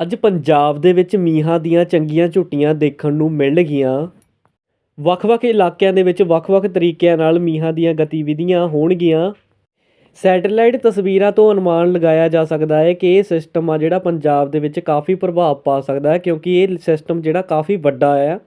ਅੱਜ ਪੰਜਾਬ ਦੇ ਵਿੱਚ ਮੀਂਹਾਂ ਦੀਆਂ ਚੰਗੀਆਂ ਝੁੱਟੀਆਂ ਦੇਖਣ ਨੂੰ ਮਿਲਣਗੀਆਂ। ਵੱਖ-ਵੱਖ ਇਲਾਕਿਆਂ ਦੇ ਵਿੱਚ ਵੱਖ-ਵੱਖ ਤਰੀਕਿਆਂ ਨਾਲ ਮੀਂਹਾਂ ਦੀਆਂ ਗਤੀਵਿਧੀਆਂ ਹੋਣਗੀਆਂ। ਸੈਟੇਲਾਈਟ ਤਸਵੀਰਾਂ ਤੋਂ ਅਨੁਮਾਨ ਲਗਾਇਆ ਜਾ ਸਕਦਾ ਹੈ ਕਿ ਇਹ ਸਿਸਟਮ ਆ ਜਿਹੜਾ ਪੰਜਾਬ ਦੇ ਵਿੱਚ ਕਾਫੀ ਪ੍ਰਭਾਵ ਪਾ ਸਕਦਾ ਹੈ ਕਿਉਂਕਿ ਇਹ ਸਿਸਟਮ ਜਿਹੜਾ ਕਾਫੀ ਵੱਡਾ ਹੈ।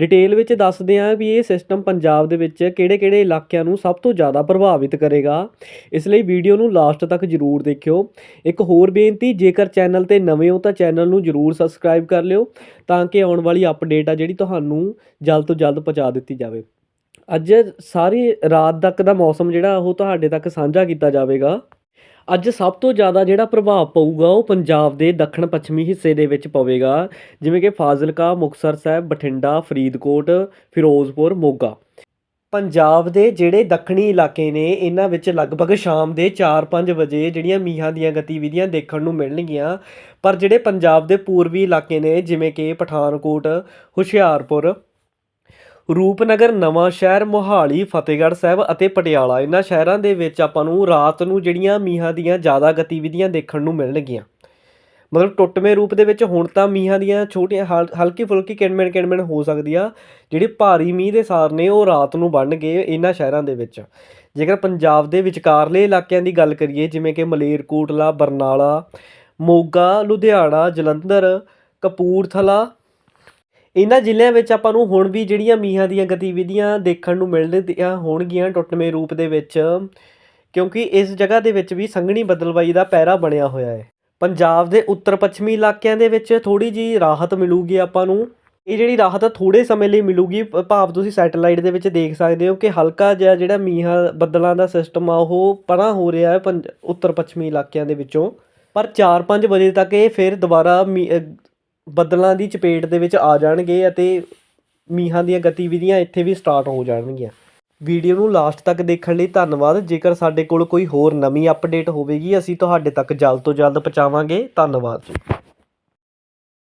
ਡਿਟੇਲ ਵਿੱਚ ਦੱਸਦੇ ਹਾਂ ਵੀ ਇਹ ਸਿਸਟਮ ਪੰਜਾਬ ਦੇ ਵਿੱਚ ਕਿਹੜੇ-ਕਿਹੜੇ ਇਲਾਕਿਆਂ ਨੂੰ ਸਭ ਤੋਂ ਜ਼ਿਆਦਾ ਪ੍ਰਭਾਵਿਤ ਕਰੇਗਾ। ਇਸ ਲਈ ਵੀਡੀਓ ਨੂੰ ਲਾਸਟ ਤੱਕ ਜ਼ਰੂਰ ਦੇਖਿਓ। ਇੱਕ ਹੋਰ ਬੇਨਤੀ, ਜੇਕਰ ਚੈਨਲ ਤੇ ਨਵੇਂ ਹੋ ਤਾਂ ਚੈਨਲ ਨੂੰ ਜ਼ਰੂਰ ਸਬਸਕ੍ਰਾਈਬ ਕਰ ਲਿਓ ਤਾਂ ਕਿ ਆਉਣ ਵਾਲੀ ਅਪਡੇਟ ਆ ਜਿਹੜੀ ਤੁਹਾਨੂੰ ਜਲਦ ਤੋਂ ਜਲਦ ਪਹੁੰਚਾ ਦਿੱਤੀ ਜਾਵੇ। ਅੱਜ ਸਾਰੀ ਰਾਤ ਤੱਕ ਦਾ ਮੌਸਮ ਜਿਹੜਾ ਉਹ ਤੁਹਾਡੇ ਤੱਕ ਸਾਂਝਾ ਕੀਤਾ ਜਾਵੇਗਾ। ਅੱਜ ਸਭ ਤੋਂ ਜ਼ਿਆਦਾ ਜਿਹੜਾ ਪ੍ਰਭਾਵ ਪਊਗਾ ਉਹ ਪੰਜਾਬ ਦੇ ਦੱਖਣ ਪੱਛਮੀ ਹਿੱਸੇ ਦੇ ਵਿੱਚ ਪਵੇਗਾ, ਜਿਵੇਂ ਕਿ ਫਾਜ਼ਿਲਕਾ, ਮੁਕਤਸਰ ਸਾਹਿਬ, ਬਠਿੰਡਾ, ਫਰੀਦਕੋਟ, ਫਿਰੋਜ਼ਪੁਰ, ਮੋਗਾ। ਪੰਜਾਬ ਦੇ ਜਿਹੜੇ ਦੱਖਣੀ ਇਲਾਕੇ ਨੇ, ਇਹਨਾਂ ਵਿੱਚ ਲਗਭਗ ਸ਼ਾਮ ਦੇ 4-5 ਵਜੇ ਜਿਹੜੀਆਂ ਮੀਂਹਾਂ ਦੀਆਂ ਗਤੀਵਿਧੀਆਂ ਦੇਖਣ ਨੂੰ ਮਿਲਣਗੀਆਂ, ਪਰ ਜਿਹੜੇ ਪੰਜਾਬ ਦੇ ਪੂਰਬੀ ਇਲਾਕੇ ਨੇ, ਜਿਵੇਂ ਕਿ ਪਠਾਨਕੋਟ, ਹੁਸ਼ਿਆਰਪੁਰ ਰੂਪਨਗਰ, ਨਵਾਂ ਸ਼ਹਿਰ, ਮੋਹਾਲੀ, ਫਤਿਹਗੜ੍ਹ ਸਾਹਿਬ ਅਤੇ ਪਟਿਆਲਾ। ਇਹਨਾਂ ਸ਼ਹਿਰਾਂ ਦੇ ਵਿੱਚ ਆਪਾਂ ਨੂੰ ਰਾਤ ਨੂੰ ਜਿਹੜੀਆਂ ਮੀਂਹਾਂ ਦੀਆਂ ਜ਼ਿਆਦਾ ਗਤੀਵਿਧੀਆਂ ਦੇਖਣ ਨੂੰ ਮਿਲਣਗੀਆਂ। ਮਤਲਬ ਟੁੱਟਵੇਂ ਰੂਪ ਦੇ ਵਿੱਚ ਹੁਣ ਤਾਂ ਮੀਂਹਾਂ ਦੀਆਂ ਛੋਟੀਆਂ ਹਲ- ਹਲਕੀ ਫੁਲਕੀ ਕਿਣਮਿਣ ਕਿਣਮਿਣ ਹੋ ਸਕਦੀ ਆ ਜਿਹੜੇ ਭਾਰੀ ਮੀਂਹ ਦੇ ਸਾਰ ਨੇ, ਉਹ ਰਾਤ ਨੂੰ ਬਣ ਗਏ ਇਹਨਾਂ ਸ਼ਹਿਰਾਂ ਦੇ ਵਿੱਚ। ਜੇਕਰ ਪੰਜਾਬ ਦੇ ਵਿਚਕਾਰਲੇ ਇਲਾਕਿਆਂ ਦੀ ਗੱਲ ਕਰੀਏ, ਜਿਵੇਂ ਕਿ ਮਲੇਰਕੋਟਲਾ, ਬਰਨਾਲਾ, ਮੋਗਾ, ਲੁਧਿਆਣਾ, ਜਲੰਧਰ, ਕਪੂਰਥਲਾ ਇਹਨਾਂ ਜ਼ਿਲ੍ਹਿਆਂ ਵਿੱਚ ਆਪਾਂ ਨੂੰ ਹੁਣ ਵੀ ਜਿਹੜੀਆਂ ਮੀਂਹਾਂ ਦੀਆਂ ਗਤੀਵਿਧੀਆਂ ਦੇਖਣ ਨੂੰ ਮਿਲਣਗੀਆਂ ਹੋਣਗੀਆਂ ਟੁੱਟਵੇਂ ਰੂਪ ਦੇ ਵਿੱਚ, ਕਿਉਂਕਿ ਇਸ ਜਗ੍ਹਾ ਦੇ ਵਿੱਚ ਵੀ ਸੰਘਣੀ ਬਦਲਵਾਈ ਦਾ ਪੈਰਾ ਬਣਿਆ ਹੋਇਆ ਹੈ। ਪੰਜਾਬ ਦੇ ਉੱਤਰ ਪੱਛਮੀ ਇਲਾਕਿਆਂ ਦੇ ਵਿੱਚ ਥੋੜੀ ਜੀ ਰਾਹਤ ਮਿਲੂਗੀ ਆਪਾਂ ਨੂੰ। ਇਹ ਜਿਹੜੀ ਰਾਹਤ ਆ ਥੋੜੇ ਸਮੇਂ ਲਈ ਮਿਲੂਗੀ, ਭਾਵ ਤੁਸੀਂ ਸੈਟੇਲਾਈਟ ਦੇ ਵਿੱਚ ਦੇਖ ਸਕਦੇ ਹੋ ਕਿ ਹਲਕਾ ਜਿਹਾ ਜਿਹੜਾ ਮੀਂਹਾਂ ਬੱਦਲਾਂ ਦਾ ਸਿਸਟਮ ਆ, ਉਹ ਪਰਾਂ ਹੋ ਰਿਹਾ ਹੈ ਪੰਜ- ਉੱਤਰ ਪੱਛਮੀ ਇਲਾਕਿਆਂ ਦੇ ਵਿੱਚੋਂ। ਪਰ 4-5 ਵਜੇ ਤੱਕ ਇਹ ਫਿਰ ਦੁਬਾਰਾ ਮੀ- ਬੱਦਲਾਂ ਦੀ ਚਪੇਟ ਦੇ ਵਿੱਚ ਆ ਜਾਣਗੇ ਅਤੇ ਮੀਂਹਾਂ ਦੀਆਂ ਗਤੀਵਿਧੀਆਂ ਇੱਥੇ ਵੀ ਸਟਾਰਟ ਹੋ ਜਾਣਗੀਆਂ। ਵੀਡੀਓ ਨੂੰ ਲਾਸਟ ਤੱਕ ਦੇਖਣ ਲਈ ਧੰਨਵਾਦ। ਜੇਕਰ ਸਾਡੇ ਕੋਲ ਕੋਈ ਹੋਰ ਨਵੀਂ ਅਪਡੇਟ ਹੋਵੇਗੀ, ਅਸੀਂ ਤੁਹਾਡੇ ਤੱਕ ਜਲਦ ਤੋਂ ਜਲਦ ਪਹੁੰਚਾਵਾਂਗੇ। ਧੰਨਵਾਦ ਜੀ।